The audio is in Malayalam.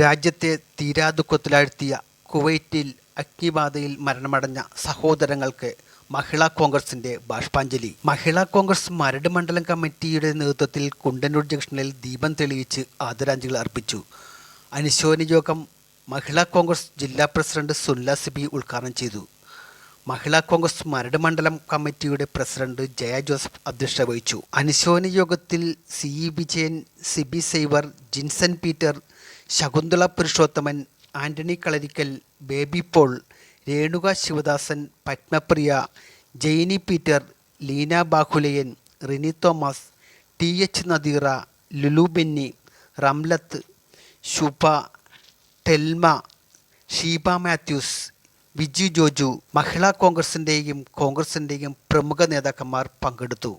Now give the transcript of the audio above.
രാജ്യത്തെ തീരാദുഃഖത്തിലാഴ്ത്തിയ കുവൈറ്റിൽ അഗ്നിബാധയിൽ മരണമടഞ്ഞ സഹോദരങ്ങൾക്ക് മഹിളാ കോൺഗ്രസിന്റെ ബാഷ്പാഞ്ജലി. മഹിളാ കോൺഗ്രസ് മരട് മണ്ഡലം കമ്മിറ്റിയുടെ നേതൃത്വത്തിൽ കുണ്ടന്നൂർ ജംഗ്ഷനിൽ ദീപം തെളിയിച്ച് ആദരാഞ്ജലികൾ അർപ്പിച്ചു. അനുശോചന യോഗം മഹിളാ കോൺഗ്രസ് ജില്ലാ പ്രസിഡന്റ് സുനില സിബി ഉദ്ഘാടനം ചെയ്തു. മഹിളാ കോൺഗ്രസ് മരട് മണ്ഡലം കമ്മിറ്റിയുടെ പ്രസിഡന്റ് ജയ ജോസഫ് അധ്യക്ഷത വഹിച്ചു. അനുശോചന യോഗത്തിൽ C. E. Vijayan Siby Saiver Jinson Peter Shakunthala Purushothaman Antony Kalarickal Baby Paul Renuka Sivadasan Padmapriya Jainy Peter Leena Bahulayan Rini Thomas T. H. Nadeera Lulu Benny Ramlath Shubha Thelma Sheeba Mathews Viju Joju Mahila കോൺഗ്രസിന്റെയും കോൺഗ്രസിന്റെയും പ്രമുഖ നേതാക്കന്മാർ പങ്കെടുത്തു.